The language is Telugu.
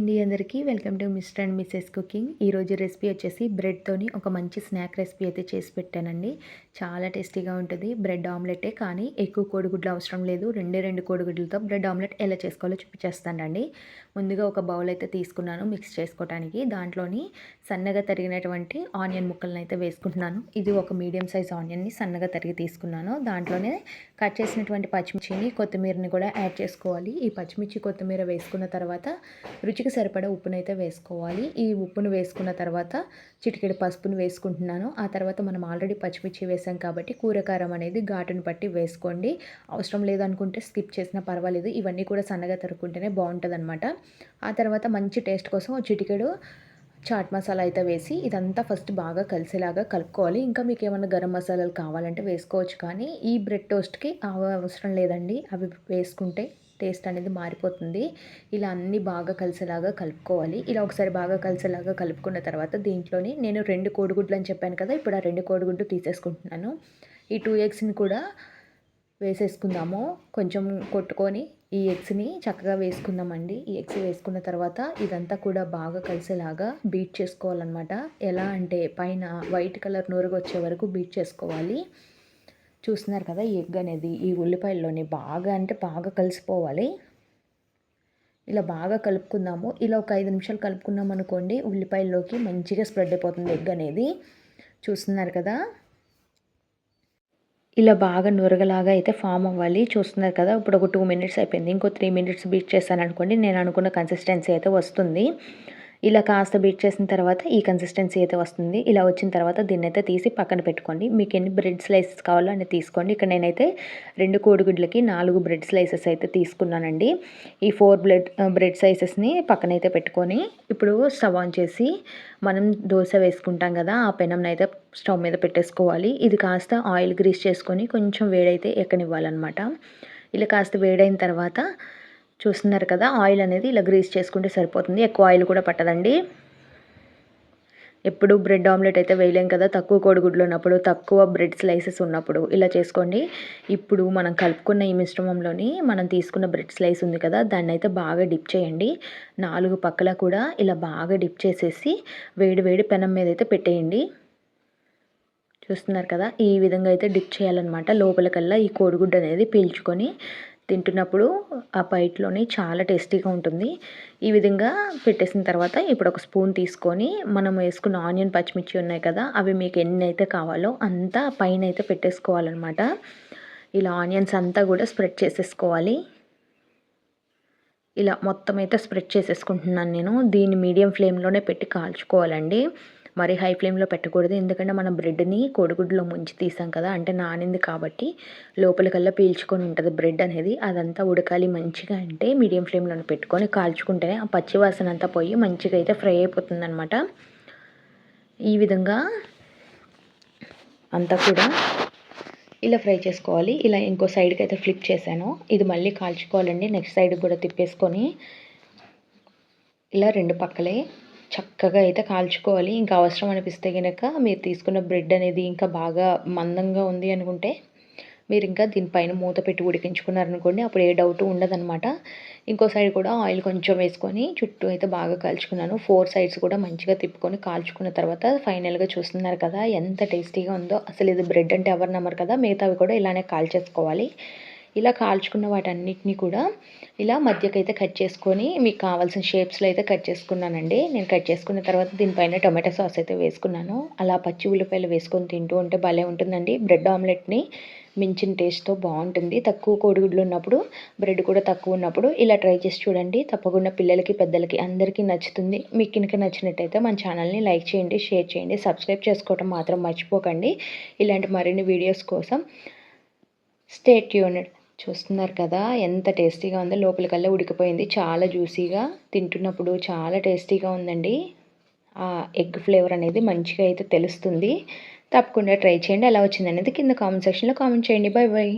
అండి అందరికీ. Welcome to mister and missus cooking. ఈరోజు రెసిపీ వచ్చేసి బ్రెడ్తోని ఒక మంచి స్నాక్ రెసిపీ అయితే చేసి పెట్టానండి. చాలా టేస్టీగా ఉంటుంది. బ్రెడ్ ఆమ్లెటే కానీ ఎక్కువ కోడిగుడ్లు అవసరం లేదు. రెండే రెండు కోడిగుడ్లతో బ్రెడ్ ఆమ్లెట్ ఎలా చేసుకోవాలో చూపించేస్తానండి. ముందుగా ఒక బౌల్ అయితే తీసుకున్నాను మిక్స్ చేసుకోవడానికి దాంట్లోని సన్నగా తరిగినటువంటి ఆనియన్ ముక్కలను అయితే వేసుకుంటున్నాను. ఇది ఒక మీడియం సైజ్ ఆనియన్ని సన్నగా తరిగి తీసుకున్నాను. దాంట్లోనే కట్ చేసినటువంటి పచ్చిమిర్చిని కొత్తిమీరని కూడా యాడ్ చేసుకోవాలి. ఈ పచ్చిమిర్చి కొత్తిమీర వేసుకున్న తర్వాత రుచికి సరిపడా ఉప్పునైతే వేసుకోవాలి. ఈ ఉప్పును వేసుకున్న తర్వాత చిటికెడు పసుపును వేసుకుంటున్నాను. ఆ తర్వాత మనం ఆల్రెడీ పచ్చిమిర్చి వేసాం కాబట్టి కూరకారం అనేది ఘాటును బట్టి వేసుకోండి. అవసరం లేదనుకుంటే స్కిప్ చేసినా పర్వాలేదు. ఇవన్నీ కూడా సన్నగా తరుక్కుంటేనే బాగుంటుంది అనమాట ఆ తర్వాత మంచి టేస్ట్ కోసం చిటికెడు చాట్ మసాలా అయితే వేసి ఇదంతా ఫస్ట్ బాగా కలిసేలాగా కలుపుకోవాలి. ఇంకా మీకు ఏమైనా గరం మసాలాలు కావాలంటే వేసుకోవచ్చు. కానీ ఈ బ్రెడ్ టోస్ట్కి అవసరం లేదండి. అవి వేసుకుంటే టేస్ట్ అనేది మారిపోతుంది. ఇలా అన్నీ బాగా కలిసేలాగా కలుపుకోవాలి. ఇలా ఒకసారి బాగా కలిసేలాగా కలుపుకున్న తర్వాత దీంట్లోని నేను రెండు కోడిగుడ్లు అని చెప్పాను కదా ఇప్పుడు ఆ రెండు కోడిగుడ్లు తీసేసుకుంటున్నాను. ఈ టూ ఎగ్స్ని కూడా వేసేసుకుందాము. కొంచెం కొట్టుకొని ఈ ఎగ్స్ని చక్కగా వేసుకుందామండి. ఈ ఎగ్స్ వేసుకున్న తర్వాత ఇదంతా కూడా బాగా కలిసేలాగా బీట్ చేసుకోవాలన్నమాట. ఎలా అంటే పైన వైట్ కలర్ నూరుగు వచ్చే వరకు బీట్ చేసుకోవాలి. చూస్తున్నారు కదా ఈ ఎగ్ అనేది ఈ ఉల్లిపాయల్లోని బాగా అంటే బాగా కలిసిపోవాలి. ఇలా బాగా కలుపుకుందాము. ఇలా ఒక ఐదు నిమిషాలు కలుపుకున్నాం అనుకోండి ఉల్లిపాయల్లోకి మంచిగా స్ప్రెడ్ అయిపోతుంది ఎగ్ అనేది. చూస్తున్నారు కదా? ఇలా బాగా నురగలాగా అయితే ఫామ్ అవ్వాలి. చూస్తున్నారు కదా ఇప్పుడు ఒక టూ మినిట్స్ అయిపోయింది. ఇంకో త్రీ మినిట్స్ బీట్ చేశాను అనుకోండి నేను అనుకున్న కన్సిస్టెన్సీ అయితే వస్తుంది. ఇలా కాస్త బీట్ చేసిన తర్వాత ఈ కన్సిస్టెన్సీ అయితే వస్తుంది. ఇలా వచ్చిన తర్వాత దీన్ని అయితే తీసి పక్కన పెట్టుకోండి. మీకు ఎన్ని బ్రెడ్ స్లైసెస్ కావాలో అని తీసుకోండి. ఇక్కడ నేనైతే రెండు కోడిగుడ్లకి నాలుగు బ్రెడ్ స్లైసెస్ అయితే తీసుకున్నానండి. ఈ ఫోర్ బ్రెడ్ బ్రెడ్ సైజెస్ని పక్కనైతే పెట్టుకొని ఇప్పుడు స్టవ్ ఆన్ చేసి మనం దోశ వేసుకుంటాం కదా ఆ పెనంని అయితే స్టవ్ మీద పెట్టేసుకోవాలి. ఇది కాస్త ఆయిల్ గ్రీస్ చేసుకొని కొంచెం వేడైతే ఎక్కనివ్వాలన్నమాట. ఇలా కాస్త వేడైన తర్వాత చూస్తున్నారు కదా ఆయిల్ అనేది ఇలా గ్రీస్ చేసుకుంటే సరిపోతుంది. ఎక్కువ ఆయిల్ కూడా పట్టదండి. ఎప్పుడు బ్రెడ్ ఆమ్లెట్ అయితే వేయలేం కదా తక్కువ కోడిగుడ్లు ఉన్నప్పుడు తక్కువ బ్రెడ్ స్లైసెస్ ఉన్నప్పుడు ఇలా చేసుకోండి. ఇప్పుడు మనం కలుపుకున్న ఈ మిశ్రమంలోని మనం తీసుకున్న బ్రెడ్ స్లైస్ ఉంది కదా దాన్ని అయితే బాగా డిప్ చేయండి. నాలుగు పక్కల కూడా ఇలా బాగా డిప్ చేసేసి వేడి వేడి పెనం మీద అయితే పెట్టేయండి. చూస్తున్నారు కదా ఈ విధంగా అయితే డిప్ చేయాలన్నమాట. లోపలికల్లా ఈ కోడిగుడ్డు అనేది పీల్చుకొని తింటున్నప్పుడు ఆ పైట్లోనే చాలా టేస్టీగా ఉంటుంది. ఈ విధంగా పెట్టేసిన తర్వాత ఇప్పుడు ఒక స్పూన్ తీసుకొని మనం వేసుకున్న ఆనియన్ పచ్చిమిర్చి ఉన్నాయి కదా అవి మీకు ఎన్ని అయితే కావాలో అంతా పైన అయితే పెట్టేసుకోవాలన్నమాట. ఇలా ఆనియన్స్ అంతా కూడా స్ప్రెడ్ చేసేసుకోవాలి. ఇలా మొత్తం అయితే స్ప్రెడ్ చేసేసుకుంటున్నాను నేను. దీన్ని మీడియం ఫ్లేమ్లోనే పెట్టి కాల్చుకోవాలండి. మరి హై ఫ్లేమ్లో పెట్టకూడదు. ఎందుకంటే మనం బ్రెడ్ని కోడిగుడ్లో ముంచి తీసాం కదా అంటే నానింది కాబట్టి లోపలికల్లా పీల్చుకొని ఉంటుంది బ్రెడ్ అనేది. అదంతా ఉడకాలి మంచిగా అంటే మీడియం ఫ్లేమ్లో పెట్టుకొని కాల్చుకుంటేనే ఆ పచ్చివాసన అంతా పోయి మంచిగా అయితే ఫ్రై అయిపోతుంది అనమాట ఈ విధంగా అంతా కూడా ఇలా ఫ్రై చేసుకోవాలి. ఇలా ఇంకో సైడ్కి అయితే ఫ్లిప్ చేశాను. ఇది మళ్ళీ కాల్చుకోవాలండి. నెక్స్ట్ సైడ్కి కూడా తిప్పేసుకొని ఇలా రెండు పక్కలే చక్కగా అయితే కాల్చుకోవాలి. ఇంకా అవసరం అనిపిస్తే కనుక మీరు తీసుకున్న బ్రెడ్ అనేది ఇంకా బాగా మందంగా ఉంది అనుకుంటే మీరు ఇంకా దీనిపైన మూత పెట్టి ఉడికించుకున్నారనుకోండి అప్పుడు ఏ డౌట్ ఉండదనమాట ఇంకో సైడ్ కూడా ఆయిల్ కొంచెం వేసుకొని చుట్టూ అయితే బాగా కాల్చుకున్నాను. ఫోర్ సైడ్స్ కూడా మంచిగా తిప్పుకొని కాల్చుకున్న తర్వాత ఫైనల్గా చూస్తున్నారు కదా ఎంత టేస్టీగా ఉందో. అసలు ఇది బ్రెడ్ అంటే ఎవరు నమ్మరు కదా. మిగతావి కూడా ఇలానే కాల్చేసుకోవాలి. ఇలా కాల్చుకున్న వాటన్నిటిని కూడా ఇలా మధ్యకైతే కట్ చేసుకొని మీకు కావాల్సిన షేప్స్లో అయితే కట్ చేసుకున్నానండి. నేను కట్ చేసుకున్న తర్వాత దీనిపైన టొమాటో సాస్ అయితే వేసుకున్నాను. అలా పచ్చి ఉల్లిపాయలు వేసుకొని తింటూ ఉంటే భలే ఉంటుందండి. బ్రెడ్ ఆమ్లెట్ని మించిన టేస్ట్తో బాగుంటుంది. తక్కువ కోడిగుడ్లు ఉన్నప్పుడు బ్రెడ్ కూడా తక్కువ ఉన్నప్పుడు ఇలా ట్రై చేసి చూడండి. తప్పకుండా పిల్లలకి పెద్దలకి అందరికీ నచ్చుతుంది. మీకు కనుక నచ్చినట్టయితే మన ఛానల్ని లైక్ చేయండి షేర్ చేయండి సబ్స్క్రైబ్ చేసుకోవటం మాత్రం మర్చిపోకండి. ఇలాంటి మరిన్ని వీడియోస్ కోసం స్టేట్ యూనిట్ చూస్తున్నారు కదా ఎంత టేస్టీగా ఉందో. లోపలికల్లా ఉడికిపోయింది. చాలా జ్యూసీగా తింటున్నప్పుడు చాలా టేస్టీగా ఉందండి. ఆ ఎగ్ ఫ్లేవర్ అనేది మంచిగా అయితే తెలుస్తుంది. తప్పకుండా ట్రై చేయండి. ఎలా వచ్చింది అనేది కింద కామెంట్ సెక్షన్లో కామెంట్ చేయండి. Bye bye